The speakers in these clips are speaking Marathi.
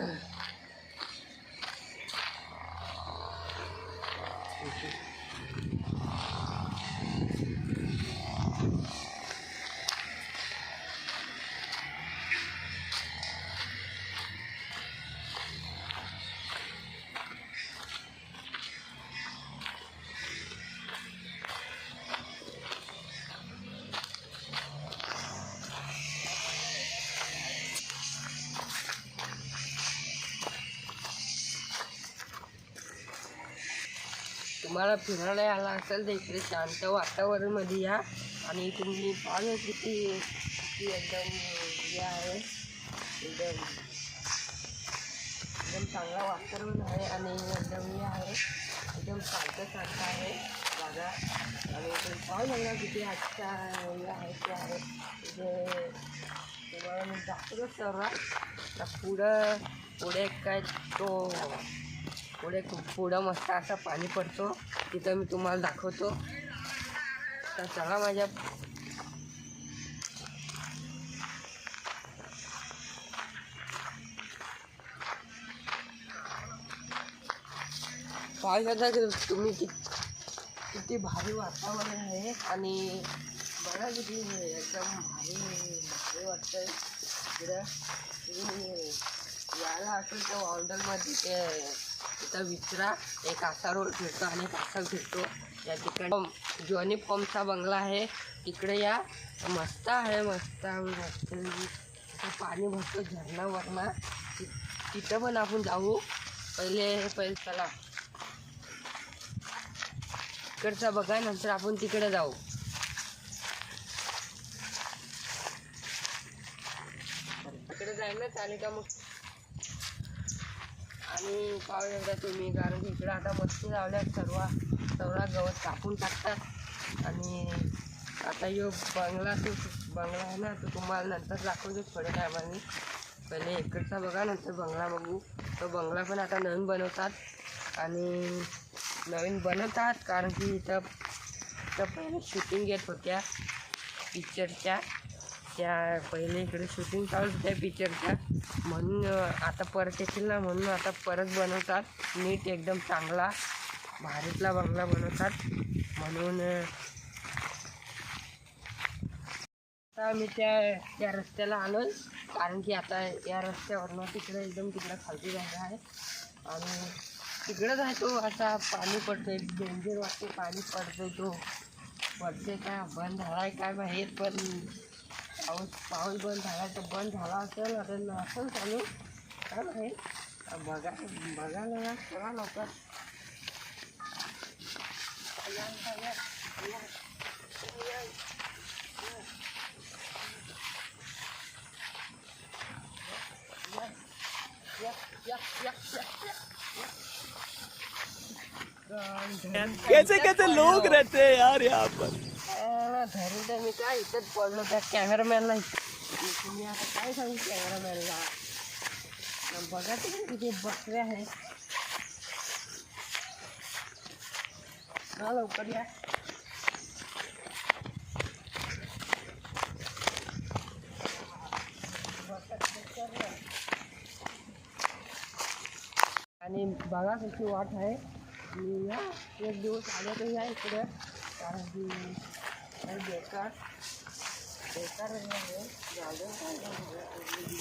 Ugh. तुम्हाला फिरायला यायला असेल तर इकडे शांत वातावरणमध्ये या. आणि तुम्ही पाहू किती किती एकदम हे आहे. एकदम एकदम चांगलं वातावरण आहे आणि एकदम हे आहे. एकदम शांत शांत आहे. जागा आणि तुम्ही पाहू शकता किती अच्छा हे आहे ते आहे. तिथे तुम्हाला मी दाखवतो सर्व तर पुढं पुढे काय तो पुढे खूप पुढं मस्त असा पाणी पडतो. तिथं मी तुम्हाला दाखवतो. तर चला माझ्या पाहू शकता की तुम्ही किती किती भारी वातावरण आहे. आणि बघा किती एकदम भारी भारी वाटतंय. इकडं तुम्ही यायला असेल तर हॉटेलमध्ये ते तिथं विचरा एक असा रोड फिरतो आणि एक असा फिरतो. या तिकडे जॉनी फॉर्मचा बंगला आहे. तिकडे या मस्त आहे मस्त मस्त पाणी भरतो झरणावरनं. तिथं पण आपण जाऊ. पहिले पहिले चला. इकडचा बघा नंतर आपण तिकडे जाऊ. तिकडे जायला चालेल का मग? आणि पाहू शकता तुम्ही कारण की इकडं आता मस्ती लावल्यात सर्व सर्व गवत कापून टाकतात. आणि आता यो बंगला तो बंगला आहे ना तो तुम्हाला नंतर दाखवतो थोड्या टायमाने. पहिले इकडचा बघा नंतर बंगला बघू. तो बंगला पण आता नवीन बनवतात आणि नवीन बनवतात कारण की इथं इथं पहिले शूटिंग घेत होत्या पिक्चरच्या त्या पहिले इकडे शूटिंग चालू होत्या पिक्चरच्या म्हणून आता परत येतील ना म्हणून आता परत बनवतात. नीट एकदम चांगला भारीतला बंगला बनवतात. म्हणून आता मी त्या त्या रस्त्याला आलो कारण की आता या रस्त्यावरनं तिकडे एकदम तिकडं खालती जागा आहे. आणि तिकडं जातो आता पाणी पडतोय डेंजर वाटते पाणी पडतोय तो. पडते का बंद झाला आहे काय माहीत पण पाऊस पाऊस बंद तर बंद झाला असेल चालू. काय माहीत? बघा या. कैसे कैसे लोग रहते हैं यार यहाँ पर? धरून तर मी काय इथंच पडलो त्या कॅमेरामॅनला तुम्ही आता काय सांगू कॅमेरामॅनला बघा तुम्ही किती बसले आहे हा लवकर या. आणि बघा कशी वाट आहे. मी या एक दिवस आले तर या इकडं. कारण की बेकार बेकार हे आहे झालं काय नाही झालं.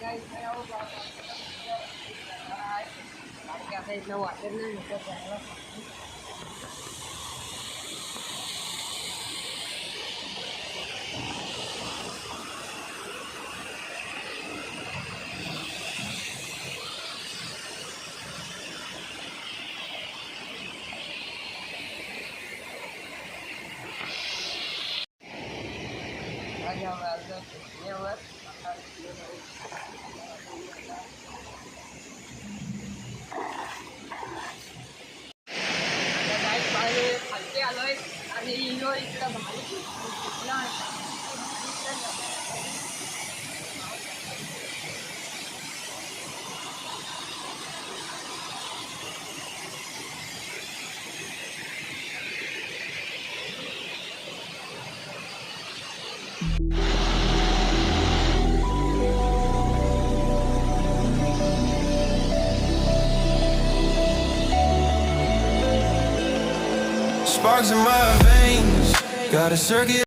काय इकडे आहो पुतण्यावर आता आता काय Sparks in my veins, got a circuit